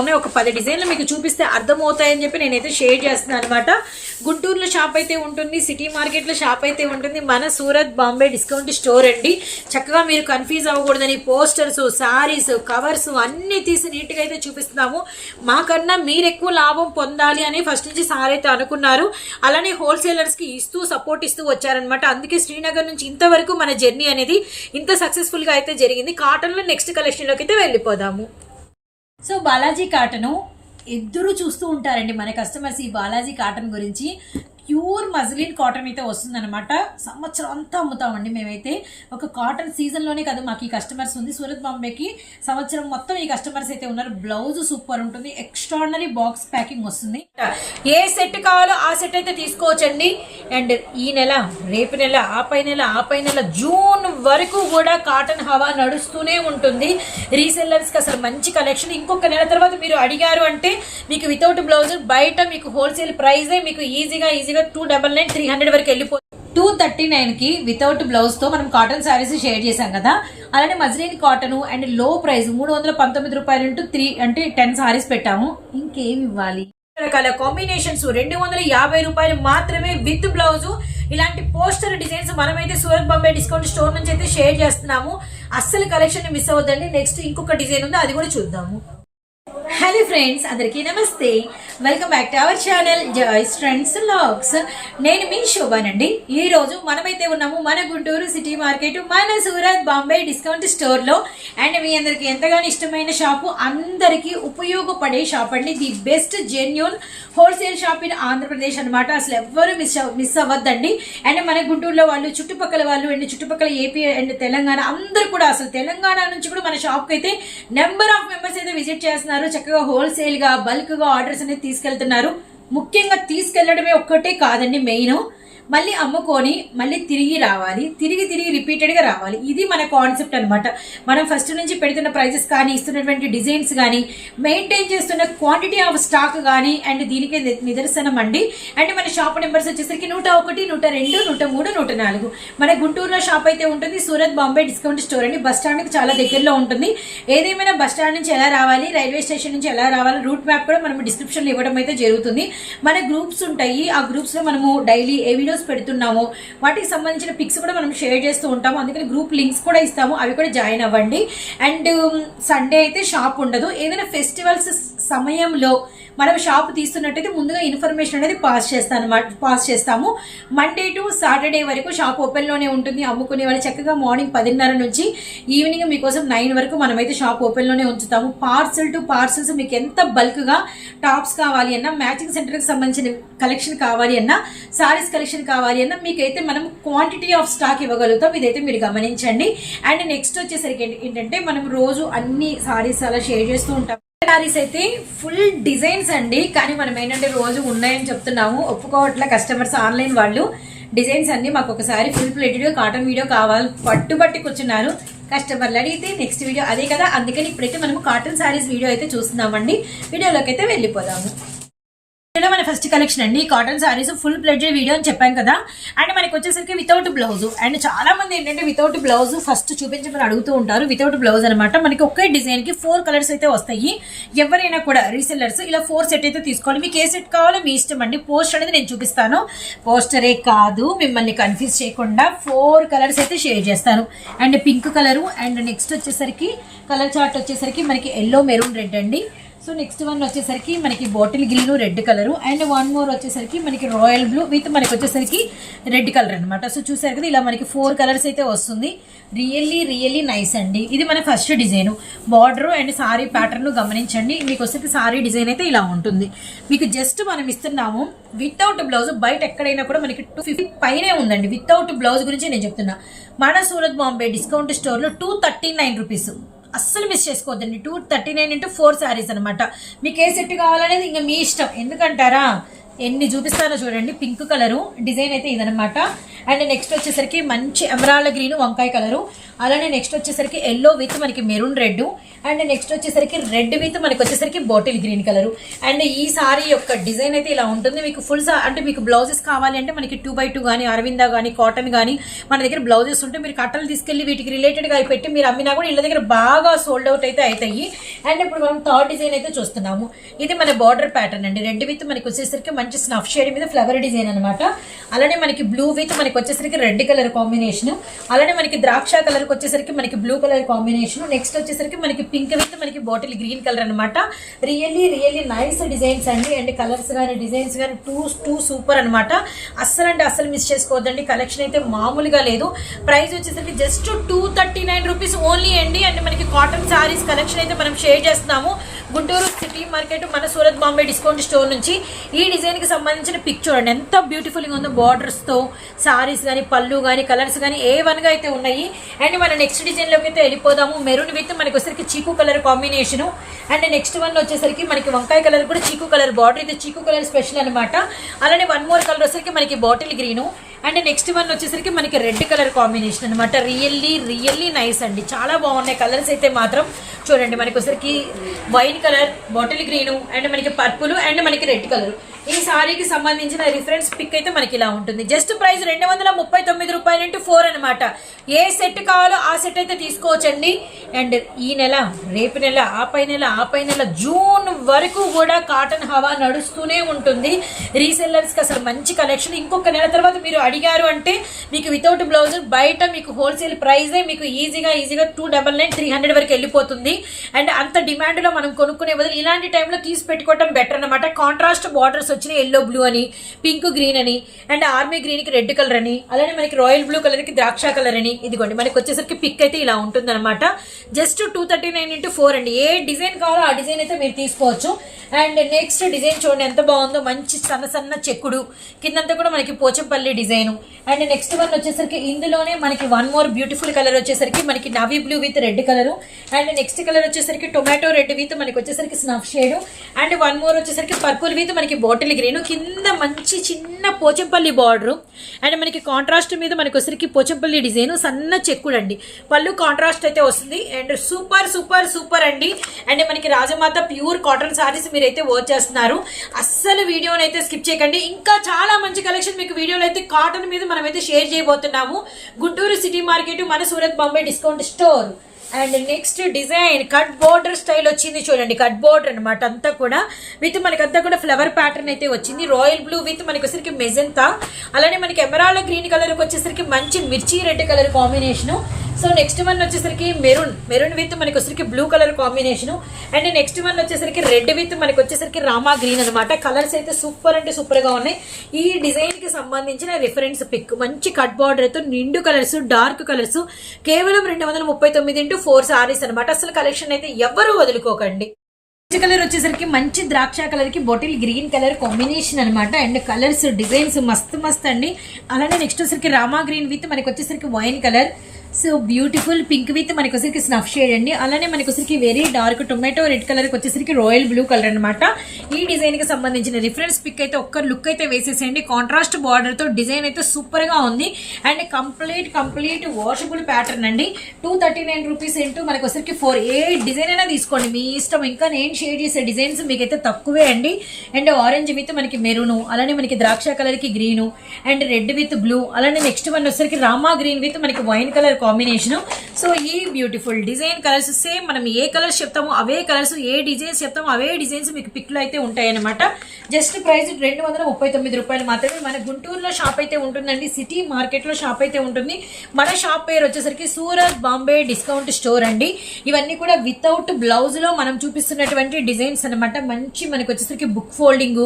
ఉన్నాయి ఒక పది డిజైన్లు మీకు చూపిస్తే అర్థమవుతాయని చెప్పి నేనైతే షేర్ చేస్తున్నాను అనమాట గుంటూరులో షాప్ అయితే ఉంటుంది సిటీ మార్కెట్లో షాప్ అయితే ఉంటుంది. మన సూరత్ బాంబే డిస్కౌంట్ స్టోర్ అండి. చక్కగా మీరు కన్ఫ్యూజ్ అవ్వకూడదని పోస్టర్స్ సారీస్ కవర్స్ అన్నీ తీసి నీట్గా అయితే చూపిస్తున్నాము. మాకన్నా మీరు ఎక్కువ లాభం పొందాలి అని ఫస్ట్ నుంచి సార్ అయితే అనుకున్నారు. అలానే హోల్సేలర్స్కి ఇస్తూ సపోర్ట్ ఇస్తూ వచ్చారనమాట అందుకే శ్రీనగర్ నుంచి ఇంతవరకు మన జర్నీ అనేది ఇంత సక్సెస్ఫుల్గా అయితే జరిగింది. కాటన్లో నెక్స్ట్ కలెక్షన్లోకి అయితే వెళ్ళిపోదాము. సో బాలాజీ కాటను ఎదురు చూస్తూ ఉంటారండి మన కస్టమర్స్ ఈ బాలాజీ కాటన్ గురించి. ప్యూర్ మజిలిన్ కాటన్ అయితే వస్తుందన్నమాట. సంవత్సరం అంతా అమ్ముతామండి మేమైతే. ఒక కాటన్ సీజన్లోనే కదా మాకు ఈ కస్టమర్స్ ఉంది. సూరత్ బాంబేకి సంవత్సరం మొత్తం ఈ కస్టమర్స్ అయితే ఉన్నారు. బ్లౌజ్ సూపర్ ఉంటుంది. ఎక్స్ట్రాడినరీ బాక్స్ ప్యాకింగ్ వస్తుంది. ఏ సెట్ కావాలో ఆ సెట్ అయితే తీసుకోవచ్చండి. అండ్ ఈ నెల రేపు నెల ఆ పై నెల ఆ పై నెల జూన్ వరకు కూడా కాటన్ హవా నడుస్తూనే ఉంటుంది. రీసెల్లర్స్కి అసలు మంచి కలెక్షన్ ఇంకొక నెల తర్వాత మీరు అడిగారు అంటే మీకు వితౌట్ బ్లౌజ్ బయట మీకు హోల్సేల్ ప్రైజే మీకు ఈజీగా ఈజీగా two double nine three hundred వరకు వెళ్ళిపోతుంది టూ థర్టీ నైన్కి వితౌట్ బ్లౌజ్తో మనం కాటన్ శారీస్ షేర్ చేశాం కదా. అలానే మజిలీని కాటన్ అండ్లో ప్రైస్ మూడు వందల పంతొమ్మిది రూపాయలు ఇంటూ త్రీ అంటే టెన్ శారీస్ పెట్టాము. ఇంకేం ఇవ్వాలి? రకాల కాంబినేషన్స్ రెండు వందల యాభై రూపాయలు మాత్రమే విత్ బ్లౌజ్ ఇలాంటి పోస్టర్ డిజైన్స్ మనమైతే సూరత్ బాంబే డిస్కౌంట్ స్టోర్ నుంచి అయితే షేర్ చేస్తున్నాము. అస్సలు కలెక్షన్ మిస్ అవ్వద్దండి. నెక్స్ట్ ఇంకొక డిజైన్ ఉంది అది కూడా చూద్దాము. హలో ఫ్రెండ్స్ అందరికీ నమస్తే. Welcome back to our channel Joys friends logs నేను మీ శోభానండి. ఈ రోజు మనమైతే ఉన్నాము మన గుంటూరు సిటీ మార్కెట్ మన సూరత్ బాంబే డిస్కౌంట్ స్టోర్లో. అండ్ మీ అందరికీ ఎంతగానో ఇష్టమైన షాపు అందరికీ ఉపయోగపడే షాప్ అండి. The best genuine wholesale shop in Andhra Pradesh అనమాట అసలు ఎవ్వరూ మిస్ మిస్ అవ్వద్దండి. అండ్ మన గుంటూరులో వాళ్ళు చుట్టుపక్కల వాళ్ళు అండ్ చుట్టుపక్కల ఏపీ అండ్ తెలంగాణ అందరూ కూడా అసలు తెలంగాణ నుంచి కూడా మన షాప్కి అయితే నెంబర్ ఆఫ్ మెంబర్స్ అయితే విజిట్ చేస్తున్నారు. చక్కగా హోల్సేల్గా బల్క్గా ఆర్డర్స్ అనేది తీసుకెళ్తున్నారు. ముఖ్యంగా తీసుకెళ్ళడమే ఒక్కటే కాదండి మెయిన్. మళ్ళీ అమ్ముకొని మళ్ళీ తిరిగి రావాలి తిరిగి తిరిగి రిపీటెడ్గా రావాలి. ఇది మన కాన్సెప్ట్ అనమాట మనం ఫస్ట్ నుంచి పెడుతున్న ప్రైజెస్ కానీ ఇస్తున్నటువంటి డిజైన్స్ కానీ మెయింటైన్ చేస్తున్న క్వాంటిటీ ఆఫ్ స్టాక్ కానీ అండ్ దీనికి నిదర్శనం అండి. అండ్ మన షాప్ నెంబర్స్ వచ్చేసరికి నూట ఒకటి నూట రెండు నూట మూడు నూట నాలుగు. మన గుంటూరులో షాప్ అయితే ఉంటుంది సూరత్ బాంబే డిస్కౌంట్ స్టోర్ అండి. బస్ స్టాండ్కి చాలా దగ్గరలో ఉంటుంది. ఏదేమైనా బస్ స్టాండ్ నుంచి ఎలా రావాలి రైల్వే స్టేషన్ నుంచి ఎలా రావాలి రూట్ మ్యాప్ కూడా మనం డిస్క్రిప్షన్లో ఇవ్వడం అయితే జరుగుతుంది. మన గ్రూప్స్ ఉంటాయి. ఆ గ్రూప్స్లో మనము డైలీ ఏ వీడియోస్ పెడుతున్నాము. వాటికి సంబంధించిన పిక్స్ కూడా మనం షేర్ చేస్తూ ఉంటాము. అందుకని గ్రూప్ లింక్స్ కూడా ఇస్తాము. అవి కూడా జాయిన్ అవ్వండి. అండ్ సండే um, అయితే షాప్ ఉండదు. ఏదైనా ఫెస్టివల్స్ సమయంలో మనం షాప్ తీస్తున్నట్టయితే ముందుగా ఇన్ఫర్మేషన్ అనేది పాస్ చేస్తాను పాస్ చేస్తాము. మండే టు సాటర్డే వరకు షాప్ ఓపెన్లోనే ఉంటుంది. అమ్ముకునే వాళ్ళు చక్కగా మార్నింగ్ పదిన్నర నుంచి ఈవినింగ్ మీకోసం నైన్ వరకు మనమైతే షాప్ ఓపెన్లోనే ఉంచుతాము. పార్సల్ టు పార్సల్స్ మీకు ఎంత బల్క్గా టాప్స్ కావాలి అన్నా మ్యాచింగ్ సెంటర్కి సంబంధించిన కలెక్షన్ కావాలి అన్నా సారీస్ కలెక్షన్ కావాలి అన్న మీకైతే మనం క్వాంటిటీ ఆఫ్ స్టాక్ ఇవ్వగలుగుతాం. ఇదైతే మీరు గమనించండి. అండ్ నెక్స్ట్ వచ్చేసరికి ఏంటి- ఏంటంటే మనం రోజు అన్ని సారీస్ అలా షేర్ చేస్తూ ఉంటాం. సారీస్ అయితే ఫుల్ డిజైన్స్ అండి. కానీ మనం ఏంటంటే రోజు ఉన్నాయని చెప్తున్నాము. ఒప్పుకోవట్లే కస్టమర్స్ ఆన్లైన్ వాళ్ళు. డిజైన్స్ అన్ని మాకు ఒకసారి ఫుల్ ప్లేటెడ్ కాటన్ వీడియో కావాలి. పట్టుబట్టి కూర్చున్నారు. కస్టమర్లు అడిగితే నెక్స్ట్ వీడియో అదే కదా. అందుకని ఇప్పుడైతే మనం కాటన్ సారీస్ వీడియో అయితే చూస్తున్నామండి. వీడియోలోకి అయితే వెళ్ళిపోదాము. వీడియోలో మన ఫస్ట్ కలెక్షన్ అండి. Cotton sarees full blood video అని చెప్పాం కదా. అండ్ మనకి వచ్చేసరికి వితౌట్ బ్లౌజ్ అండ్ చాలా మంది ఏంటంటే వితౌట్ బ్లౌజ్ ఫస్ట్ చూపించమని అడుగుతూ ఉంటారు. వితౌట్ బ్లౌజ్ అనమాట మనకి ఒకే డిజైన్కి ఫోర్ కలర్స్ అయితే వస్తాయి. ఎవరైనా కూడా రీసెల్లర్స్ ఇలా ఫోర్ సెట్ అయితే తీసుకోవాలి. మీకు ఏ సెట్ కావాలో మీ ఇష్టం అండి. పోస్ట్ అనేది నేను చూపిస్తాను. పోస్టరే కాదు. మిమ్మల్ని కన్ఫ్యూజ్ చేయకుండా ఫోర్ కలర్స్ అయితే షేర్ చేస్తాను. And pink colour and next వచ్చేసరికి కలర్ చార్ట్ వచ్చేసరికి మనకి ఎల్లో మెరూన్ రెడ్ అండి. సో నెక్స్ట్ వన్ వచ్చేసరికి మనకి బాటిల్ గిల్లు red colour and one more వచ్చేసరికి మనకి రాయల్ బ్లూ విత్ మనకి వచ్చేసరికి రెడ్ కలర్ అనమాట సో చూసారు కదా ఇలా మనకి ఫోర్ కలర్స్ అయితే వస్తుంది. రియల్లీ రియల్లీ నైస్ అండి. ఇది మన first design border and saree pattern గమనించండి. మీకు వచ్చేసి సారీ డిజైన్ అయితే ఇలా ఉంటుంది. మీకు జస్ట్ మనం ఇస్తున్నాము వితౌట్ బ్లౌజ్ బయట ఎక్కడైనా కూడా మనకి టూ ఫిఫ్టీ పైనే ఉందండి. వితౌట్ బ్లౌజ్ గురించి నేను చెప్తున్నా. మన సూరత్ బాంబే డిస్కౌంట్ స్టోర్లో టూ థర్టీ నైన్ రూపీస్ అస్సలు మిస్ చేసుకోవద్దండి. Two thirty nine into four sarees అనమాట మీకు ఏ సెట్ కావాలనేది ఇంకా మీ ఇష్టం. ఎందుకంటారా? ఎన్ని చూపిస్తానో చూడండి. పింక్ కలరు డిజైన్ అయితే ఇదనమాట అండ్ నెక్స్ట్ వచ్చేసరికి మంచి ఎమరాల గ్రీన్ వంకాయ కలరు. అలానే నెక్స్ట్ వచ్చేసరికి ఎల్లో విత్ మనకి మెరూన్ రెడ్. అండ్ నెక్స్ట్ వచ్చేసరికి రెడ్ విత్ మనకి వచ్చేసరికి బాటిల్ గ్రీన్ కలర్. అండ్ ఈ సారీ యొక్క డిజైన్ అయితే ఇలా ఉంటుంది. మీకు ఫుల్ అంటే మీకు బ్లౌజెస్ కావాలి అంటే మనకి టూ బై టూ కానీ అరవిందా కానీ కాటన్ కానీ మన దగ్గర బ్లౌజెస్ ఉంటే మీరు కట్టలు తీసుకెళ్ళి వీటికి రిలేటెడ్గా అవి పెట్టి మీరు అమ్మినా కూడా ఇళ్ళ దగ్గర బాగా సోల్డ్ అవుట్ అయితే అవుతాయి. అండ్ ఇప్పుడు మనం థర్డ్ డిజైన్ అయితే చూస్తున్నాము. ఇది మన బార్డర్ ప్యాటర్న్ అండి. రెడ్ విత్ మనకి వచ్చేసరికి మంచి స్నఫ్ షేడ్ మీద ఫ్లవర్ డిజైన్ అనమాట అలానే మనకి బ్లూ విత్ మనకి వచ్చేసరికి రెడ్ కలర్ కాంబినేషన్ అలానే మనకి ద్రాక్ష కలర్ వచ్చేసరికి మనకి బ్లూ కలర్ కాంబినేషన్ నెక్స్ట్ వచ్చేసరికి మనకి పింక్ విత్ మనకి బాటిల్ గ్రీన్ కలర్ అనమాట రియల్లీ రియల్లీ నైస్ డిజైన్స్ అండి. అండ్ కలర్స్ కానీ డిజైన్స్ కానీ టూ టూ సూపర్ అనమాట అస్సలు అంటే అస్సలు మిస్ చేసుకోవద్దండి. కలెక్షన్ అయితే మామూలుగా లేదు. ప్రైస్ వచ్చేసరికి just two thirty nine rupees only అండి. అండ్ మనకి కాటన్ సారీస్ కలెక్షన్ అయితే మనం షేర్ చేస్తున్నాము. గుంటూరు సిటీ మార్కెట్ మన సూరత్ బాంబే డిస్కౌంట్ స్టోర్ నుంచి ఈ డిజైన్కి సంబంధించిన పిక్ చూడండి. ఎంత బ్యూటిఫుల్గా ఉందో బార్డర్స్తో సారీస్ కానీ పళ్ళు కానీ కలర్స్ కానీ ఏ వన్గా అయితే ఉన్నాయి. అండ్ మన నెక్స్ట్ డిజైన్లోకి అయితే వెళ్ళిపోదాము. మెరూన్ విత్ మనకి వచ్చేసరికి చీకు colour combination and next one వచ్చేసరికి మనకి వంకాయ కలర్ కూడా చీకు కలర్ బార్డర్ ఇది చీకు కలర్ స్పెషల్ అనమాట అలానే వన్ మోర్ కలర్ వచ్చేసరికి మనకి bottle green and next one వచ్చేసరికి మనకి రెడ్ కలర్ కాంబినేషన్ అనమాట రియల్లీ రియల్లీ నైస్ అండి. చాలా బాగున్నాయి. కలర్స్ అయితే మాత్రం చూడండి మనకి ఒకసారికి wine colour bottle green and మనకి పర్పుల్ అండ్ మనకి రెడ్ కలర్. ఈ సారీకి సంబంధించిన రిఫరెన్స్ పిక్ అయితే మనకి ఇలా ఉంటుంది. జస్ట్ ప్రైస్ రెండు వందల ముప్పై తొమ్మిది రూపాయలు ఇంటూ ఫోర్ అనమాట ఏ సెట్ కావాలో ఆ సెట్ అయితే తీసుకోవచ్చండి. అండ్ ఈ నెల రేపు నెల ఆపై నెల ఆపై నెల జూన్ వరకు కూడా కాటన్ హవా నడుస్తూనే ఉంటుంది. రీసెల్లర్స్కి అసలు మంచి కలెక్షన్ ఇంకొక నెల తర్వాత మీరు అడిగారు అంటే మీకు వితౌట్ బ్లౌజ్ బయట మీకు హోల్సేల్ ప్రైజే మీకు ఈజీగా ఈజీగా two double nine three hundred వరకు వెళ్ళిపోతుంది. అండ్ అంత డిమాండ్లో మనం కొనుక్కునే బదులు ఇలాంటి టైంలో తీసి పెట్టుకోవడం బెటర్ అనమాట కాంట్రాస్ట్ బార్డర్స్ వచ్చినాయి ఎల్లో బ్లూ అని పింక్ గ్రీన్ అని అండ్ ఆర్మీ గ్రీన్కి రెడ్ కలర్ అని అలానే మనకి రాయల్ బ్లూ కలర్కి ద్రాక్ష కలర్ అని ఇదిగోండి. మనకి వచ్చేసరికి పిక్ అయితే ఇలా ఉంటుందన్నమాట. Just two thirty nine into four అండి. ఏ డిజైన్ కావాలో ఆ డిజైన్ అయితే మీరు తీసుకోవచ్చు. అండ్ నెక్స్ట్ డిజైన్ చూడండి ఎంత బాగుందో. మంచి సన్న సన్న చెక్కుడు. కిందంతా కూడా మనకి Pochampally design. And next one వచ్చేసరికి ఇందులోనే మనకి వన్ మోర్ బ్యూటిఫుల్ కలర్ వచ్చేసరికి మనకి navy blue with red colour and next colour వచ్చేసరికి టొమాటో రెడ్ విత్ మనకి వచ్చేసరికి snuff shade and one more వచ్చేసరికి పర్పుల్ విత్ మనకి బాటిల్ గ్రీన్. కింద మంచి చిన్న పోచంపల్లి బార్డర్. అండ్ మనకి కాంట్రాస్ట్ మీద మనకి వచ్చేసరికి పోచంపల్లి డిజైన్. సన్న చెక్కుడు అండి పళ్ళు కాంట్రాస్ట్ అయితే వస్తుంది. అండ్ సూపర్ సూపర్ సూపర్ అండి. అండ్ మనకి రాజమాత ప్యూర్ కాటన్ సారీస్ మీరైతే వర్క్ చేస్తున్నారు. అస్సలు వీడియోని అయితే స్కిప్ చేయకండి. ఇంకా చాలా మంచి కలెక్షన్ మీకు వీడియోలో అయితే కాటన్ మీద మనమైతే షేర్ చేయబోతున్నాము. గుంటూరు సిటీ మార్కెట్ మన Surat Bombay discount store. And next design cut border style వచ్చింది చూడండి కట్ బోర్డర్ అనమాట అంతా కూడా విత్ మనకి అంతా కూడా ఫ్లవర్ ప్యాటర్న్ అయితే వచ్చింది. రాయల్ బ్లూ విత్ మనకి వచ్చరికి మెజెంతా అలానే మనకి ఎమరాల్డ్ గ్రీన్ కలర్కి వచ్చేసరికి మంచి మిర్చి red colour combination so next one వచ్చేసరికి మెరూన్ మెరూన్ విత్ మనకి వచ్చేసరికి blue colour combination and next one వచ్చేసరికి రెడ్ విత్ మనకి వచ్చేసరికి రామా గ్రీన్ అనమాట కలర్స్ అయితే సూపర్ అంటే సూపర్గా ఉన్నాయి. ఈ డిజైన్కి సంబంధించిన రిఫరెన్స్ పిక్ మంచి కట్ బార్డర్ నిండు కలర్స్ డార్క్ కలర్స్ కేవలం రెండు వందల ముప్పై తొమ్మిది ఇంటూ ఫోర్ సారీస్ అనమాట అసలు కలెక్షన్ అయితే ఎవరు వదులుకోకండి. మంచి కలర్ వచ్చేసరికి మంచి ద్రాక్ష కలర్కి బాటిల్ గ్రీన్ కలర్ కాంబినేషన్ అనమాట అండ్ కలర్స్ డిజైన్స్ మస్తు మస్తు అండి. అలానే నెక్స్ట్ వచ్చేసరికి రామా గ్రీన్ విత్ మనకి వచ్చేసరికి wine colour so beautiful pink with మనకి స్నఫ్ షేడ్ అండి. అలానే మనకి very dark tomato red colour వచ్చేసరికి రాయల్ బ్లూ కలర్ అనమాట ఈ డిజైన్కి సంబంధించిన రిఫరెన్స్ పిక్ అయితే ఒక్క లుక్ అయితే వేసేసేయండి. కాంట్రాస్ట్ బార్డర్తో డిజైన్ అయితే సూపర్గా ఉంది. And complete complete washable pattern అండి. Two thirty nine rupees into మనకి ఫోర్ ఏ డిజైన్ అయినా తీసుకోండి. మీ ఇష్టం. ఇంకా నేను షేర్ చేసే డిజైన్స్ మీకైతే తక్కువే అండి. అండ్ ఆరెంజ్ విత్ మనకి మెరూను అలానే మనకి ద్రాక్ష కలర్కి green and red with blue అలానే నెక్స్ట్ వన్ వచ్చేసరికి రామా గ్రీన్ విత్ మనకి వైన్ కలర్ కాంబినేషన్. సో ఈ బ్యూటిఫుల్ డిజైన్ కలర్స్ సేమ్ మనం ఏ కలర్స్ చెప్తామో అవే కలర్స్ ఏ డిజైన్స్ చెప్తామో అవే డిజైన్స్ మీకు పిక్లో అయితే ఉంటాయన్నమాట. జస్ట్ ప్రైస్ రెండు వందల ముప్పై తొమ్మిది రూపాయలు మాత్రమే. మన గుంటూరులో షాప్ అయితే ఉంటుందండి సిటీ మార్కెట్లో షాప్ అయితే ఉంటుంది. మన షాప్ పేరు వచ్చేసరికి సూరత్ బాంబే డిస్కౌంట్ స్టోర్ అండి. ఇవన్నీ కూడా వితౌట్ బ్లౌజ్లో మనం చూపిస్తున్నటువంటి డిజైన్స్ అన్నమాట. మంచి మనకి వచ్చేసరికి బుక్ ఫోల్డింగ్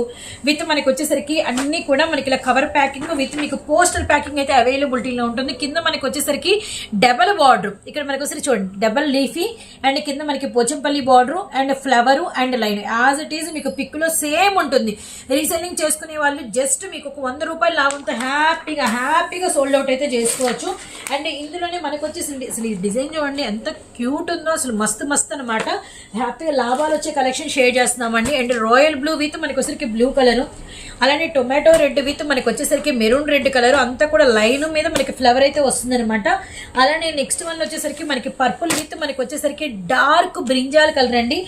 విత్ మనకి వచ్చేసరికి అన్ని కూడా మనకి ఇలా కవర్ ప్యాకింగ్ విత్ మీకు పోస్టల్ ప్యాకింగ్ అయితే అవైలబిలిటీలో ఉంటుంది. కింద మనకి వచ్చేసరికి డబల్ బార్డర్ ఇక్కడ మనకు ఒకసారి చూడండి డబల్ లీఫీ అండ్ కింద మనకి Pochampally border and flower and line. As it is మీకు పిక్లో సేమ్ ఉంటుంది. రీసెల్లింగ్ చేసుకునే వాళ్ళు జస్ట్ మీకు ఒక వంద రూపాయలు లాభంతో హ్యాపీగా హ్యాపీగా సోల్డ్ అవుట్ అయితే చేసుకోవచ్చు. అండ్ ఇందులోనే మనకు వచ్చేసింది అసలు ఈ డిజైన్ చూడండి ఎంత క్యూట్ ఉందో అసలు మస్తు మస్తు అనమాట హ్యాపీగా లాభాలు వచ్చే కలెక్షన్ షేర్ చేస్తున్నామండి. అండ్ రాయల్ బ్లూ విత్ మనకు వచ్చరికి బ్లూ కలర్ అలానే టొమాటో రెడ్ విత్ మనకి వచ్చేసరికి మెరూన్ రెడ్ కలర్ అంతా కూడా లైన్ మీద మనకి ఫ్లవర్ అయితే వస్తుందన్నమాట. అలానే నెక్స్ట్ వన్ వచ్చేసరికి మనకి పర్పుల్ విత్ మనకి వచ్చేసరికి డార్క్ బ్రింజాల్ కలర్ అండి.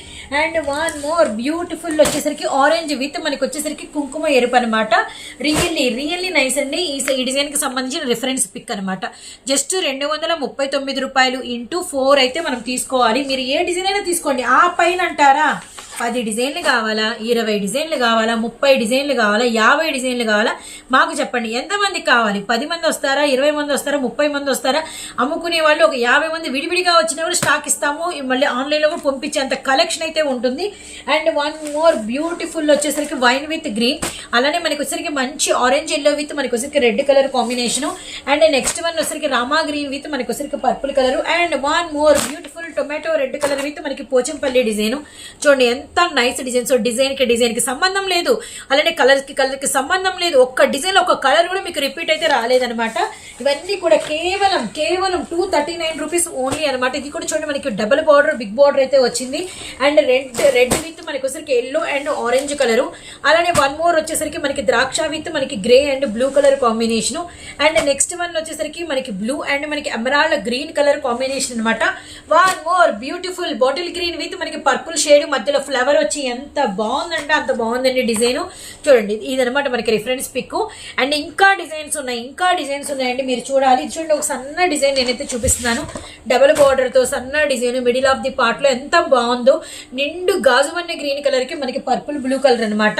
అండ్ వన్ మోర్ బ్యూటిఫుల్ వచ్చేసరికి ఆరెంజ్ విత్ మనకి వచ్చేసరికి కుంకుమ ఎరుపు అనమాట రియల్లీ రియల్లీ నైస్ అండి. ఈ ఈ డిజైన్కి సంబంధించిన రిఫరెన్స్ పిక్ అనమాట జస్ట్ రెండు వందల ముప్పై తొమ్మిది రూపాయలు ఇంటూ ఫోర్ అయితే మనం తీసుకోవాలి. మీరు ఏ డిజైన్ అయినా తీసుకోండి. ఆ పైన అంటారా? పది డిజైన్లు కావాలా ఇరవై డిజైన్లు కావాలా ముప్పై డిజైన్లు కావాలా యాభై డిజైన్లు కావాలా? మాకు చెప్పండి ఎంతమందికి కావాలి? పది మంది వస్తారా? ఇరవై మంది వస్తారా? ముప్పై మంది వస్తారా? అమ్ముకునే వాళ్ళు ఒక యాభై మంది విడివిడిగా వచ్చిన వాళ్ళు స్టాక్ ఇస్తాము. మళ్ళీ ఆన్లైన్లో కూడా పంపించేంత కలెక్షన్ అయితే ఉంటుంది. అండ్ వన్ మోర్ బ్యూటిఫుల్ వచ్చేసరికి వైన్ విత్ గ్రీన్. అలానే మనకి వచ్చేసరికి మంచి ఆరెంజ్ ఎల్లో విత్ మనకి వచ్చేసరికి red colour combination. And next one వచ్చేసరికి రామా గ్రీన్ విత్ మనకి వచ్చేసరికి purple colour. And one more beautiful tomato red colour with మనకి పోచంపల్లి డిజైన్. చూడండి ఎంత నైస్ డిజైన్ సో డిజైన్కి డిజైన్కి సంబంధం లేదు. అలానే కలర్కి కలర్కి సంబంధం లేదు. ఒక్క డిజైన్ ఒక కలర్ కూడా మీకు రిపీట్ అయితే రాలేదనమాట ఇవన్నీ కూడా కేవలం కేవలం two thirty nine rupees only అనమాట ఇది కూడా చూడండి మనకి డబుల్ బార్డర్ బిగ్ బార్డర్ అయితే వచ్చింది. అండ్ రెడ్ రెడ్ విత్ మనకి వచ్చేసరికి ఎల్లో అండ్ ఆరెంజ్ కలర్ అలానే వన్ మోర్ వచ్చేసరికి మనకి ద్రాక్ష విత్ మనకి grey and blue colour combination and next one వచ్చేసరికి మనకి బ్లూ అండ్ మనకి ఎమరాల్డ్ గ్రీన్ కలర్ కాంబినేషన్ అనమాట one more beautiful bottle green with మనకి పర్పుల్ షేడ్ మధ్యలో ఫ్లవర్ ఫ్లవర్ వచ్చి ఎంత బాగుందంటే అంత బాగుందండి డిజైన్. చూడండి ఇదనమాట మనకి రిఫరెన్స్ పిక్ అండ్ ఇంకా డిజైన్స్ ఉన్నాయి ఇంకా డిజైన్స్ ఉన్నాయండి. మీరు చూడాలి. చూడండి ఒక సన్న డిజైన్ నేనైతే చూపిస్తున్నాను. డబుల్ బార్డర్తో సన్న డిజైన్ మిడిల్ ఆఫ్ ది పార్ట్లో ఎంత బాగుందో. నిండు గాజువన్నీ గ్రీన్ కలర్కి మనకి పర్పుల్ బ్లూ కలర్ అనమాట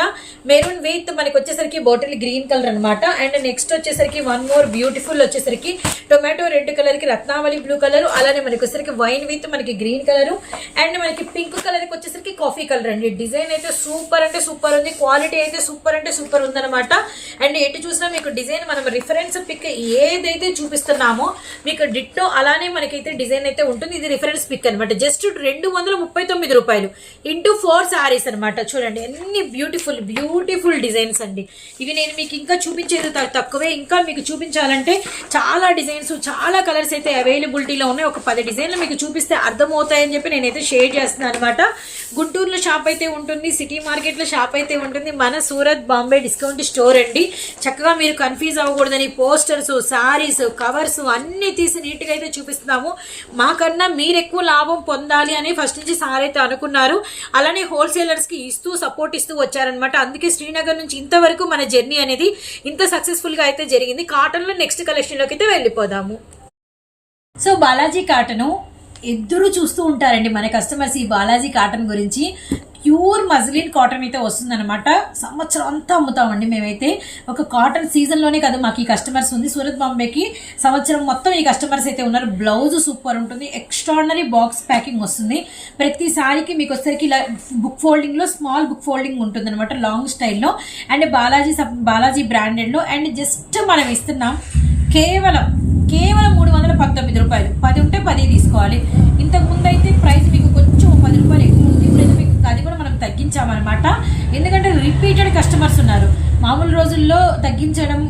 మెరూన్ విత్ మనకి వచ్చేసరికి బాటిల్ గ్రీన్ కలర్ అనమాట అండ్ నెక్స్ట్ వచ్చేసరికి వన్ మోర్ బ్యూటిఫుల్ వచ్చేసరికి టొమాటో రెడ్ కలర్కి రత్నావళి బ్లూ కలర్ అలానే మనకి వచ్చేసరికి వైన్ విత్ మనకి గ్రీన్ కలర్ అండ్ మనకి పింక్ కలర్కి వచ్చేసరికి కాఫీ కలర్ అండి డిజైన్ అయితే సూపర్ అంటే సూపర్ ఉంది. క్వాలిటీ అయితే సూపర్ అంటే సూపర్ ఉందన్నమాట. అండ్ ఎటు చూసినా మీకు డిజైన్ మనం రిఫరెన్స్ పిక్ ఏదైతే చూపిస్తున్నామో మీకు డిట్టో అలానే మనకైతే డిజైన్ అయితే ఉంటుంది. ఇది రిఫరెన్స్ పిక్ అనమాట జస్ట్ రెండు వందల ముప్పై తొమ్మిది రూపాయలు ఇంటూ ఫోర్ శారీస్ అనమాట చూడండి ఎన్ని బ్యూటిఫుల్ బ్యూటిఫుల్ డిజైన్స్ అండి. ఇవి నేను మీకు ఇంకా చూపించేది తక్కువే. ఇంకా మీకు చూపించాలంటే చాలా డిజైన్స్ చాలా కలర్స్ అయితే అవైలబిలిటీలో ఉన్నాయి. ఒక పది డిజైన్లు మీకు చూపిస్తే అర్థమవుతాయని చెప్పి నేనైతే షేర్ చేస్తున్నాను అనమాట గుంటూరు గుంటూరులో షాప్ అయితే ఉంటుంది సిటీ మార్కెట్లో షాప్ అయితే ఉంటుంది. మన సూరత్ బాంబే డిస్కౌంట్ స్టోర్ అండి. చక్కగా మీరు కన్ఫ్యూజ్ అవ్వకూడదని పోస్టర్స్ సారీస్ కవర్స్ అన్నీ తీసి నీట్గా అయితే చూపిస్తున్నాము. మాకన్నా మీరు ఎక్కువ లాభం పొందాలి అని ఫస్ట్ నుంచి సార్ అయితే అనుకున్నారు. అలానే హోల్సేలర్స్కి ఇస్తూ సపోర్ట్ ఇస్తూ వచ్చారనమాట అందుకే శ్రీనగర్ నుంచి ఇంతవరకు మన జర్నీ అనేది ఇంత సక్సెస్ఫుల్గా అయితే జరిగింది. కాటన్లో నెక్స్ట్ కలెక్షన్లోకి అయితే వెళ్ళిపోదాము. సో బాలాజీ కాటను ఎదురు చూస్తూ ఉంటారండి మన కస్టమర్స్ ఈ బాలాజీ కాటన్ గురించి. ప్యూర్ మజ్లిన్ కాటన్ అయితే వస్తుందన్నమాట. సంవత్సరం అంతా అమ్ముతామండి మేమైతే. ఒక కాటన్ సీజన్లోనే కదా మాకు ఈ కస్టమర్స్ ఉంది. సూరత్ బాంబేకి సంవత్సరం మొత్తం ఈ కస్టమర్స్ అయితే ఉన్నారు. బ్లౌజ్ సూపర్ ఉంటుంది. ఎక్స్ట్రాడినరీ బాక్స్ ప్యాకింగ్ వస్తుంది. ప్రతి సారీకి మీకు వచ్చేసరికి ఇలా బుక్ ఫోల్డింగ్లో స్మాల్ బుక్ ఫోల్డింగ్ ఉంటుంది అనమాట లాంగ్ స్టైల్లో అండ్ బాలాజీ సబ్ బాలాజీ బ్రాండెడ్లో అండ్ జస్ట్ మనం ఇస్తున్నాం కేవలం కేవలం మూడు వందల పంతొమ్మిది రూపాయలు. పది ఉంటే పది తీసుకోవాలి. ఇంతకు ముందు అయితే ప్రైస్ మీకు కొంచెం పది రూపాయలు ఎక్కువ ఉంది. ఇప్పుడైతే మీకు అది కూడా మనం తగ్గించామన్నమాట. ఎందుకంటే రిపీటెడ్ కస్టమర్స్ ఉన్నారు. మామూలు రోజుల్లో తగ్గించడం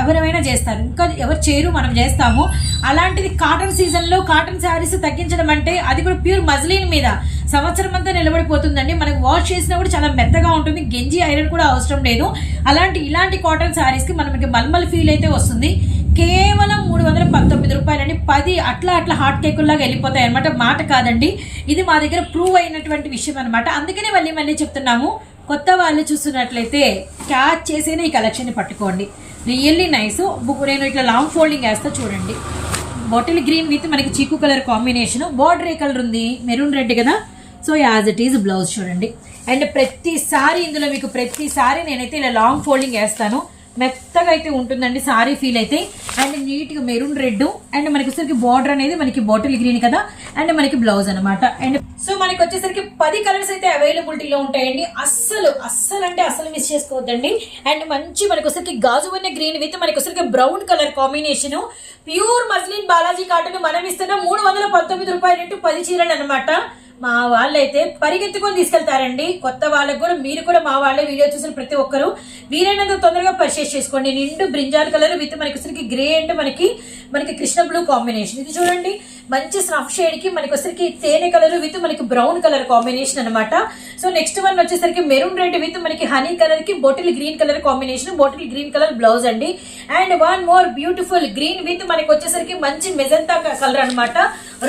ఎవరైనా చేస్తారు. ఇంకా ఎవరు చేయరు మనం చేస్తాము. అలాంటిది కాటన్ సీజన్లో కాటన్ శారీస్ తగ్గించడం అంటే అది కూడా ప్యూర్ మజ్లీన్ మీద. సంవత్సరం అంతా నిలబడిపోతుందండి. మనకు వాష్ చేసినా కూడా చాలా మెత్తగా ఉంటుంది. గెంజి ఐరన్ కూడా అవసరం లేదు. అలాంటి ఇలాంటి కాటన్ శారీస్కి మనకి మల్మల్ ఫీల్ అయితే వస్తుంది. కేవలం మూడు వందల పంతొమ్మిది రూపాయలండి. పది అట్లా అట్లా హాట్ కేకుల్లాగా వెళ్ళిపోతాయి అనమాట మాట కాదండి. ఇది మా దగ్గర ప్రూవ్ అయినటువంటి విషయం అనమాట అందుకనే మళ్ళీ మళ్ళీ చెప్తున్నాము. కొత్త వాళ్ళు చూస్తున్నట్లయితే క్యాచ్ చేసేనే ఈ కలెక్షన్ని పట్టుకోండి. రియల్లీ నైస్ బుక్ నేను ఇట్లా లాంగ్ ఫోల్డింగ్ వేస్తా చూడండి. బాటిల్ గ్రీన్ విత్ మనకి చీకు కలర్ కాంబినేషన్ బార్డర్ ఏ కలర్ ఉంది? మెరూన్ రెడ్ కదా. So as it is blouse చూడండి. అండ్ ప్రతిసారి ఇందులో మీకు ప్రతిసారి నేనైతే ఇలా లాంగ్ ఫోల్డింగ్ వేస్తాను. మెత్తగా అయితే ఉంటుందండి సారీ ఫీల్ అయితే. అండ్ నీట్గా మెరూన్ రెడ్ అండ్ మనకి వచ్చేసరికి బార్డర్ అనేది మనకి బాటిల్ గ్రీన్ కదా. అండ్ మనకి బ్లౌజ్ అనమాట అండ్ సో మనకి వచ్చేసరికి పది కలర్స్ అయితే అవైలబిలిటీలో ఉంటాయండి. అస్సలు అస్సలు అంటే అస్సలు మిస్ చేసుకోవద్దండి. అండ్ మంచి మనకి వచ్చరికి గాజు ఉన్న గ్రీన్ విత్ మనకి వచ్చరికి brown colour combination pure muslin Balaji cotton మనం ఇస్తున్న మూడు వందల పంతొమ్మిది రూపాయలు ఇంటూ పది చీరలు అనమాట మా వాళ్ళైతే పరిగెత్తుకొని తీసుకెళ్తారండి. కొత్త వాళ్ళకు కూడా మీరు కూడా మా వాళ్ళే వీడియో చూసిన ప్రతి ఒక్కరు వీలైనంత తొందరగా పర్చేస్ చేసుకోండి. నిండు బ్రింజాల్ కలర్ విత్ మనకి గ్రే అండ్ మనకి మనకి కృష్ణ బ్లూ కాంబినేషన్ ఇది చూడండి. మంచి స్నఫ్ షేడ్కి మనకి వచ్చేసరికి తేనె కలర్ విత్ మనకి బ్రౌన్ కలర్ కాంబినేషన్ అనమాట సో నెక్స్ట్ వన్ వచ్చేసరికి మెరూన్ రెడ్ విత్ మనకి హనీ కలర్కి bottle green colour combination bottle green colour blouse అండి. And one more beautiful green with మనకి వచ్చేసరికి మంచి మెజంతా కలర్ అన్నమాట.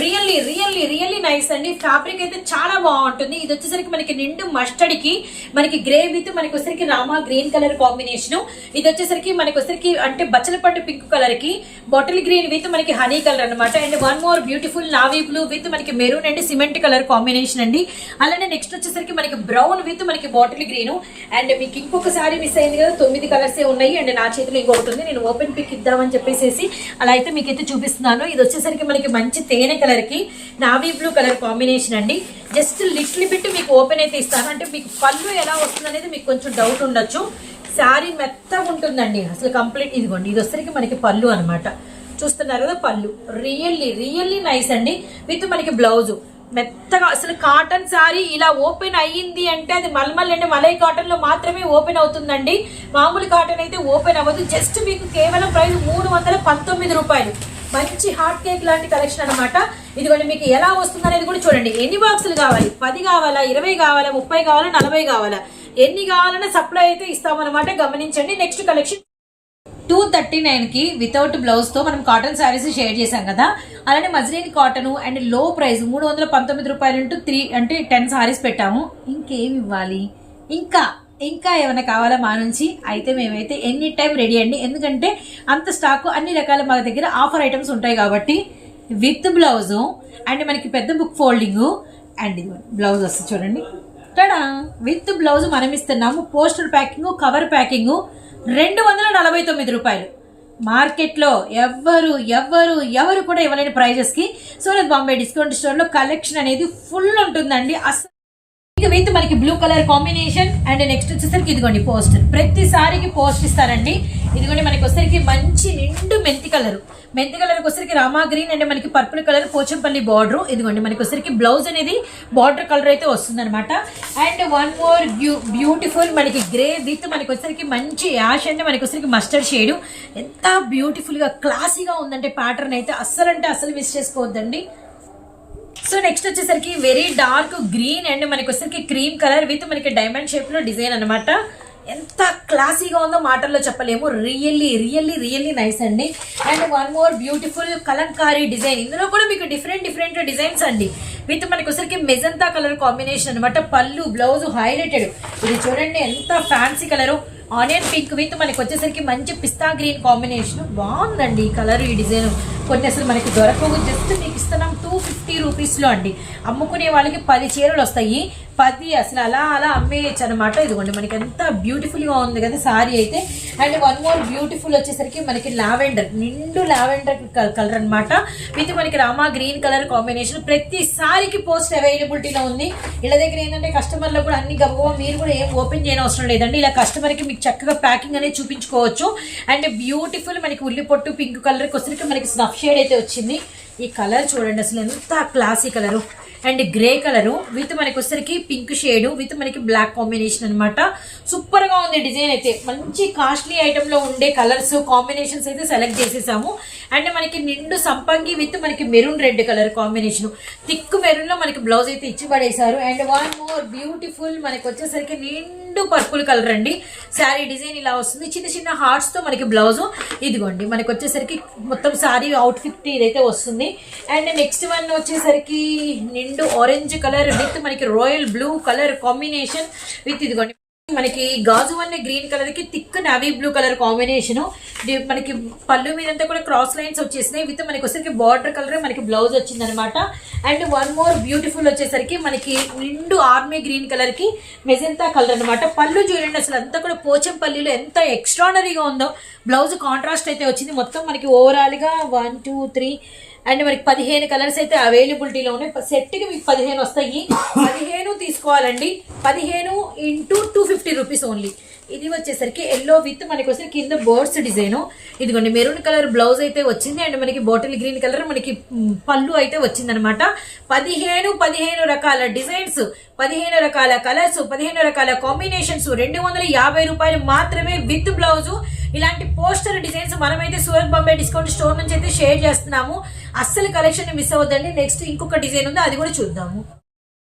రియల్లీ రియల్లీ రియల్లీ నైస్ అండి. ఫ్యాబ్రిక్ అయితే చాలా బాగుంటుంది. ఇది వచ్చేసరికి మనకి నిండు మస్టర్డ్కి మనకి గ్రే విత్ మనకి వచ్చేసరికి రామా గ్రీన్ కలర్ కాంబినేషన్. ఇది వచ్చేసరికి మనకి వచ్చేసరికి అంటే బచ్చలపట్టు పింక్ కలర్కి బాటిల్ గ్రీన్ విత్ మనకి హనీ కలర్ అన్నమాట. And one more beautiful navy blue with మనకి maroon and cement colour combination అండి. అలానే నెక్స్ట్ వచ్చేసరికి మనకి బ్రౌన్ విత్ మనకి బాటిల్ గ్రీన్. అండ్ మీకు ఇంకొక సారీ మిస్ అయింది కదా తొమ్మిది కలర్స్ ఉన్నాయి. అండ్ నా చేతిలో ఇంకొకటి ఉంది. నేను ఓపెన్ పిక్ ఇద్దామని చెప్పేసి అలా అయితే మీకు అయితే చూపిస్తున్నాను. ఇది వచ్చేసరికి మనకి మంచి తేనె కలర్కి నావీ బ్లూ కలర్ కాంబినేషన్ అండి. జస్ట్ లిటిల్ బిట్ మీకు ఓపెన్ అయితే ఇస్తాను. అంటే మీకు పళ్ళు ఎలా వస్తుంది అనేది మీకు కొంచెం డౌట్ ఉండొచ్చు. శారీ మెత్తగా ఉంటుందండి. అసలు కంప్లీట్ ఇదిగోండి. ఇది వచ్చేసరికి మనకి పళ్ళు అనమాట చూస్తున్నారు కదా పళ్ళు. రియల్లీ రియల్లీ నైస్ అండి. విత్ మనకి బ్లౌజు. మెత్తగా అసలు కాటన్ శారీ ఇలా ఓపెన్ అయ్యింది అంటే అది మల్మల్ అంటే మలై కాటన్లో మాత్రమే ఓపెన్ అవుతుందండి. మామూలు కాటన్ అయితే ఓపెన్ అవ్వదు. జస్ట్ మీకు కేవలం ప్రైస్ మూడు వందల పంతొమ్మిది రూపాయలు. మంచి హాట్ కేక్ లాంటి కలెక్షన్ అనమాట ఇదిగోండి మీకు ఎలా వస్తుంది అనేది కూడా చూడండి. ఎన్ని బాక్సులు కావాలి? పది కావాలా? ఇరవై కావాలా? ముప్పై కావాలా? నలభై కావాలా? ఎన్ని కావాలన్నా సప్లై అయితే ఇస్తామన్నమాట. గమనించండి. నెక్స్ట్ కలెక్షన్ టూ థర్టీ నైన్కి వితౌట్ బ్లౌజ్తో మనం కాటన్ శారీస్ షేర్ చేశాం కదా. అలానే మజ్లీన్ కాటన్ అండ్లో ప్రైస్ మూడు వందల పంతొమ్మిది రూపాయలు ఇంటూ త్రీ అంటే టెన్ శారీస్ పెట్టాము. ఇంకేమి ఇవ్వాలి? ఇంకా ఇంకా ఏమైనా కావాలా మా నుంచి? అయితే మేమైతే ఎనీ టైం రెడీ అండి. ఎందుకంటే అంత స్టాక్ అన్ని రకాల మా దగ్గర ఆఫర్ ఐటమ్స్ ఉంటాయి కాబట్టి విత్ బ్లౌజు అండ్ మనకి పెద్ద బుక్ ఫోల్డింగ్ అండ్ ఇది బ్లౌజ్ వస్తుంది చూడండి. టడా! విత్ బ్లౌజ్ మనం ఇస్తున్నాము. పోస్టర్ ప్యాకింగ్ కవర్ ప్యాకింగ్ రెండు వందల నలభై తొమ్మిది రూపాయలు. మార్కెట్లో ఎవ్వరు ఎవ్వరు ఎవరు కూడా ఇవ్వలేని ప్రైజెస్కి సూరత్ బాంబే డిస్కౌంట్ స్టోర్లో కలెక్షన్ అనేది ఫుల్ ఉంటుందండి. అసలు ఇక విత్ మనకి blue colour combination and next వచ్చేసరికి ఇదిగోండి పోస్టర్ ప్రతిసారికి పోస్ట్ ఇస్తారండి. ఇదిగోండి మనకి వచ్చేసరికి మంచి నిండు మెంతి కలర్ మెంతి కలర్ వచ్చరికి రామా గ్రీన్ అండ్ మనకి పర్పుల్ కలర్ పోచంపల్లి బార్డర్ ఇదిగోండి మనకి వచ్చరికి బ్లౌజ్ అనేది బార్డర్ కలర్ అయితే వస్తుంది అనమాట and one more beau beautiful మనకి గ్రే విత్ మనకి వచ్చేసరికి మంచి యాష్ అండ్ మనకి వచ్చరికి మస్టర్డ్ షేడ్ ఎంత బ్యూటిఫుల్గా క్లాసీగా ఉందంటే ప్యాటర్న్ అయితే అస్సలు అంటే అస్సలు మిస్ చేసుకోవద్దండి. సో నెక్స్ట్ వచ్చేసరికి వెరీ డార్క్ గ్రీన్ అండ్ మనకి వచ్చేసరికి క్రీమ్ కలర్ విత్ మనకి డైమండ్ షేప్లో డిజైన్ అనమాట ఎంత క్లాసీగా ఉందో మాటల్లో చెప్పలేము. రియల్లీ రియల్లీ రియల్లీ నైస్ అండి. And one more beautiful Kalamkari design ఇందులో కూడా మీకు డిఫరెంట్ డిఫరెంట్ డిజైన్స్ అండి. విత్ మనకి వచ్చరికి మెజంతా కలర్ కాంబినేషన్ అనమాట పళ్ళు బ్లౌజ్ హైలైటెడ్ ఇది చూడండి ఎంత fancy colour onion pink with మనకి వచ్చేసరికి మంచి పిస్తా గ్రీన్ కాంబినేషన్ బాగుందండి ఈ కలర్ ఈ డిజైన్ కొన్ని అసలు మనకి దొరకవు. జస్ట్ మీకు ఇస్తున్నాం టూ ఫిఫ్టీ రూపీస్లో అండి. అమ్ముకునే వాళ్ళకి పది చీరలు వస్తాయి. పది అసలు అలా అలా అమ్మేయచ్చు అనమాట ఇదిగోండి మనకి ఎంత బ్యూటిఫుల్గా ఉంది కదా సారీ అయితే. అండ్ వన్ మోర్ బ్యూటిఫుల్ వచ్చేసరికి మనకి లావెండర్. నిండు లావెండర్ కలర్ అనమాట విత్ మనకి రామా గ్రీన్ కలర్ కాంబినేషన్. ప్రతి సారీకి పోస్ట్ అవైలబిలిటీలో ఉంది. ఇళ్ళ దగ్గర ఏంటంటే కస్టమర్లకు కూడా అన్ని గబగబా మీరు కూడా ఏం ఓపెన్ చేయని అవసరం లేదండి. ఇలా కస్టమర్కి మీకు చక్కగా ప్యాకింగ్ అనేది చూపించుకోవచ్చు. అండ్ బ్యూటిఫుల్ మనకి ఉల్లి పొట్టు పింక్ కలర్కి వచ్చరికి మనకి స్నఫ్ షేడ్ అయితే వచ్చింది. ఈ కలర్ చూడండి అసలు ఎంత classy colour. And grey colour with మనకి వచ్చరికి పింక్ షేడ్ విత్ మనకి బ్లాక్ కాంబినేషన్ అనమాట సూపర్గా ఉంది డిజైన్ అయితే. మంచి కాస్ట్లీ ఐటమ్లో ఉండే కలర్స్ కాంబినేషన్స్ అయితే సెలెక్ట్ చేసేసాము. అండ్ మనకి నిండు సంపంగి విత్ మనకి maroon red colour combination. Thick మెరూన్లో మనకి బ్లౌజ్ అయితే ఇచ్చి పడేశారు అండ్ వన్ మోర్ బ్యూటిఫుల్ మనకి వచ్చేసరికి నిండు పర్పుల్ కలర్ అండి. శారీ డిజైన్ ఇలా వస్తుంది. చిన్న చిన్న హార్ట్స్తో మనకి బ్లౌజ్ ఇదిగోండి మనకి వచ్చేసరికి మొత్తం శారీ అవుట్ ఫిఫ్టీ ఇదైతే వస్తుంది. అండ్ నెక్స్ట్ వన్ వచ్చేసరికి నిండు రెండు ఆరెంజ్ కలర్ విత్ మనకి royal blue colour combination with ఇదిగోండి. మనకి గాజు అనే గ్రీన్ కలర్కి thick navy blue colour combination మనకి పళ్ళు మీదంతా కూడా క్రాస్ లైన్స్ వచ్చేసినాయి. విత్ మనకి వచ్చేసరికి బార్డర్ కలర్ మనకి బ్లౌజ్ వచ్చింది అనమాట అండ్ వన్ మోర్ బ్యూటిఫుల్ వచ్చేసరికి మనకి నిండు ఆర్మీ గ్రీన్ కలర్కి మెజంతా కలర్ అనమాట పళ్ళు చూడండి అసలు అంతా కూడా పోచంపల్లిలో ఎంత ఎక్స్ట్రానరీగా ఉందో. బ్లౌజ్ కాంట్రాస్ట్ అయితే వచ్చింది. మొత్తం మనకి ఓవరాల్గా వన్ టూ త్రీ అండ్ మనకి పదిహేను కలర్స్ అయితే అవైలబిలిటీలో ఉన్నాయి. సెట్కి మీకు పదిహేను వస్తాయి. పదిహేను తీసుకోవాలండి. పదిహేను into two fifty rupees only. ఇది వచ్చేసరికి ఎల్లో విత్ మనకి వచ్చేసరికి కింద బోర్డ్స్ డిజైన్. ఇదిగోండి మెరూన్ కలర్ బ్లౌజ్ అయితే వచ్చింది. అండ్ మనకి బాటిల్ గ్రీన్ కలర్ మనకి పళ్ళు అయితే వచ్చింది అనమాట పదిహేను పదిహేను రకాల డిజైన్స్ పదిహేను రకాల కలర్స్ పదిహేను రకాల కాంబినేషన్స్ రెండు వందల యాభై రూపాయలు మాత్రమే విత్ బ్లౌజ్. ఇలాంటి పోస్టర్ డిజైన్స్ మనమైతే సూరత్ బాంబే డిస్కౌంట్ స్టోర్ నుంచి అయితే షేర్ చేస్తున్నాము. అస్సలు కలెక్షన్ మిస్ అవ్వద్దండి. నెక్స్ట్ ఇంకొక డిజైన్ ఉంది అది కూడా చూద్దాము.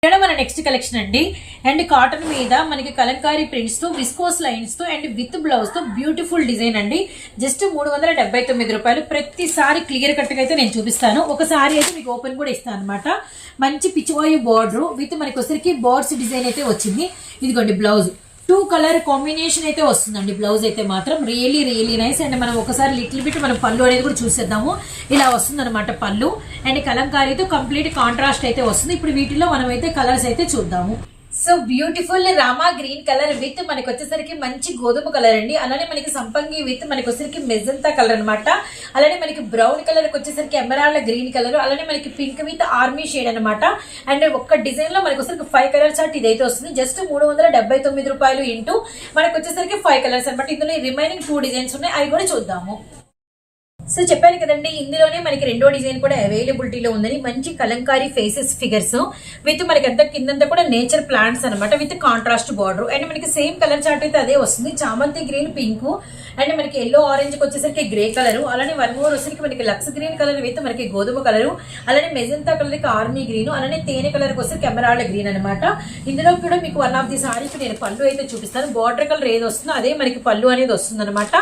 ఇక్కడ మన నెక్స్ట్ కలెక్షన్ అండి. అండ్ కాటన్ మీద మనకి కలంకారీ ప్రింట్స్తో విస్కోస్ లైన్స్తో అండ్ విత్ బ్లౌజ్తో బ్యూటిఫుల్ డిజైన్ అండి. జస్ట్ మూడు వందల డెబ్బై తొమ్మిది రూపాయలు. ప్రతిసారి క్లియర్ కట్గా అయితే నేను చూపిస్తాను. ఒకసారి అయితే మీకు ఓపెన్ కూడా ఇస్తాను అనమాట మంచి పిచ్చివాయు బార్డర్ విత్ మనకి వచ్చరికి బోర్డ్స్ డిజైన్ అయితే వచ్చింది. ఇదిగోండి బ్లౌజ్ టూ కలర్ కాంబినేషన్ అయితే వస్తుందండి బ్లౌజ్ అయితే మాత్రం. రియలీ రియలీ నైస్ అండ్ మనం ఒకసారి లిటిల్ బిట్ మనం పళ్ళు అనేది కూడా చూసేద్దాము. ఇలా వస్తుందన్నమాట పళ్ళు. అండ్ కలంకారీతో కంప్లీట్ కాంట్రాస్ట్ అయితే వస్తుంది. ఇప్పుడు వీటిలో మనం అయితే కలర్స్ అయితే చూద్దాము. So beautiful Rama green colour with మనకి వచ్చేసరికి మంచి గోధుమ కలర్ అండి. అలానే మనకి సంపంగి విత్ మనకి వచ్చేసరికి మెజంతా కలర్ అనమాట అలానే మనకి బ్రౌన్ కలర్ వచ్చేసరికి ఎమరాల్డ్ గ్రీన్ కలర్. అలానే మనకి పింక్ విత్ ఆర్మీ షేడ్ అనమాట అండ్ ఒక్క డిజైన్లో మనకి వచ్చేసరికి ఫైవ్ కలర్స్ అట్ ఇదైతే వస్తుంది. జస్ట్ మూడు వందల డెబ్బై తొమ్మిది రూపాయలు ఇంటూ మనకి వచ్చేసరికి ఫైవ్ కలర్స్ అనమాట ఇందులో రిమైనింగ్ టూ డిజైన్స్ ఉన్నాయి. అవి కూడా చూద్దాము. సో చెప్పాను కదండి ఇందులోనే మనకి రెండో డిజైన్ కూడా అవైలబిలిటీలో ఉందని మంచి కలంకారీ ఫేసెస్ ఫిగర్స్ విత్ మనకి అంత కిందంతా కూడా నేచర్ ప్లాంట్స్ అనమాట విత్ కాంట్రాస్ట్ బార్డర్ అండ్ మనకి సేమ్ కలర్ చార్ట్ అయితే అదే వస్తుంది. చామంతి గ్రీన్ పింక్ అండ్ మనకి ఎల్లో ఆరెంజ్ వచ్చేసరికి గ్రే కలర్ అలానే వన్ మోర్ వచ్చేసరికి మనకి లక్స్ గ్రీన్ కలర్ అయితే మనకి గోధుమ కలర్ అలానే మెజంతా కలర్కి ఆర్మీ గ్రీన్ అలానే తేనె కలర్ వచ్చేసరికి ఎమరాల్డ్ గ్రీన్ అనమాట ఇందులో కూడా మీకు వన్ ఆఫ్ ది సారీస్ నేను పళ్ళు అయితే చూపిస్తాను. బార్డర్ కలర్ ఏది వస్తుందో అదే మనకి పళ్ళు అనేది వస్తుంది అనమాట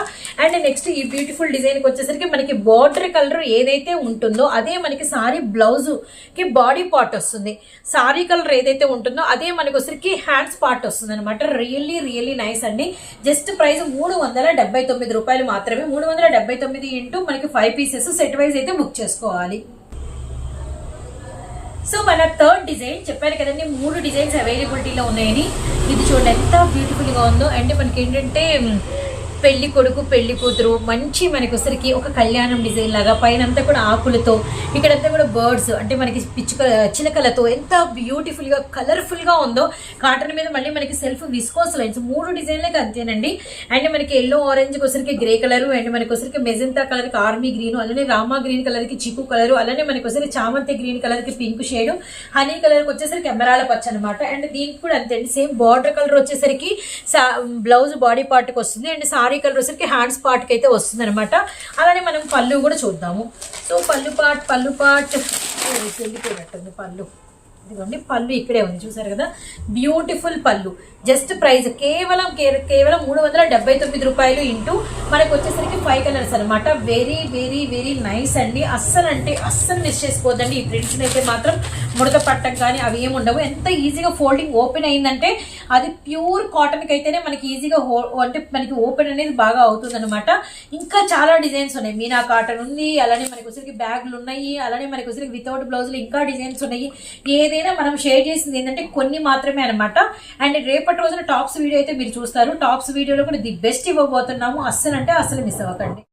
అండ్ నెక్స్ట్ ఈ బ్యూటిఫుల్ డిజైన్కి వచ్చేసరికి మనకి బార్డర్ కలర్ ఏదైతే ఉంటుందో అదే మనకి సారీ బ్లౌజ్కి బాడీ పార్ట్ వస్తుంది. సారీ కలర్ ఏదైతే ఉంటుందో అదే మనకి వచ్చరికి హ్యాండ్స్ పార్ట్ వస్తుంది అనమాట రియల్లీ రియల్లీ నైస్ అండి. జస్ట్ ప్రైస్ మూడు వందల డెబ్బై తొమ్మిది రూపాయలు మాత్రమే మూడు వందల డెబ్బై తొమ్మిది ఇంటూ మనకి ఫైవ్ పీసెస్ సెట్ వైజ్ అయితే బుక్ చేసుకోవాలి. సో మన థర్డ్ డిజైన్ చెప్పాను కదండి మూడు డిజైన్స్ అవైలబిలిటీలో ఉన్నాయని. ఇది చూడండి ఎంత బ్యూటిఫుల్గా ఉందో. అంటే మనకి ఏంటంటే పెళ్ళి కొడుకు పెళ్ళి కూతురు మంచి మనకి ఒక కళ్యాణం డిజైన్ లాగా పైన అంతా కూడా ఆకులతో ఇక్కడంతా కూడా బర్డ్స్ అంటే మనకి పిచ్చుక చిలకలతో ఎంత బ్యూటిఫుల్గా కలర్ఫుల్గా ఉందో కాటన్ మీద మళ్ళీ మనకి సెల్ఫ్ విస్కోస్ లైన్స్ మూడు డిజైన్లకి అంతేనండి. అండ్ మనకి ఎల్లో ఆరెంజ్ వచ్చరికి గ్రే కలర్ అండ్ మనకి వచ్చరికి మెజంతా కలర్కి ఆర్మీ గ్రీన్ అలానే రామా గ్రీన్ కలర్కి చిక్కు కలర్ అలానే మనకి వచ్చరికి చామంతి గ్రీన్ కలర్కి పింక్ షేడ్ హనీ కలర్కి వచ్చేసరికి ఎమరాల పచ్చ అనమాట అండ్ దీనికి కూడా అంతే అండి సేమ్ బార్డర్ కలర్ వచ్చేసరికి బ్లౌజ్ బాడీ పార్ట్కి వస్తుంది. అండ్ సారీ కలర్ వచ్చేసరికి హ్యాండ్స్ పార్ట్కి అయితే వస్తుంది అనమాట అలానే మనం పళ్ళు కూడా చూద్దాము. సో పళ్ళు పార్ట్ పళ్ళు పార్ట్ వెళ్ళిపోయినట్టుంది పళ్ళు. ఇదిగోండి పళ్ళు ఇక్కడే ఉంది చూసారు కదా? బ్యూటిఫుల్ పళ్ళు. జస్ట్ ప్రైస్ కేవలం కేవలం మూడు వందల డెబ్బై తొమ్మిది రూపాయలు ఇంటూ మనకు వచ్చేసరికి ఫైవ్ కలర్స్ అనమాట వెరీ వెరీ వెరీ నైస్ అండి. అస్సలు అంటే అస్సలు మిస్ చేసుకోవద్దండి. ఈ ప్రింట్స్ అయితే మాత్రం ముడత పట్టం కానీ అవి ఏమి ఉండవు. ఎంత ఈజీగా ఫోల్డింగ్ ఓపెన్ అయిందంటే అది ప్యూర్ కాటన్కి అయితేనే మనకి ఈజీగా హో అంటే మనకి ఓపెన్ అనేది బాగా అవుతుంది అనమాట ఇంకా చాలా డిజైన్స్ ఉన్నాయి. మీనా కాటన్ ఉంది అలానే మనకి వచ్చేసరికి బ్యాగులు ఉన్నాయి అలానే మనకి వచ్చేసరికి వితౌట్ బ్లౌజులు ఇంకా డిజైన్స్ ఉన్నాయి. ఏదైనా మనం షేర్ చేసింది ఏంటంటే కొన్ని మాత్రమే అనమాట అండ్ రేపటి రోజున టాప్స్ వీడియో అయితే మీరు చూస్తారు. టాప్స్ వీడియోలో కూడా ది బెస్ట్ ఇవ్వబోతున్నాము. అస్సలు అంటే అస్సలు మిస్ అవ్వకండి.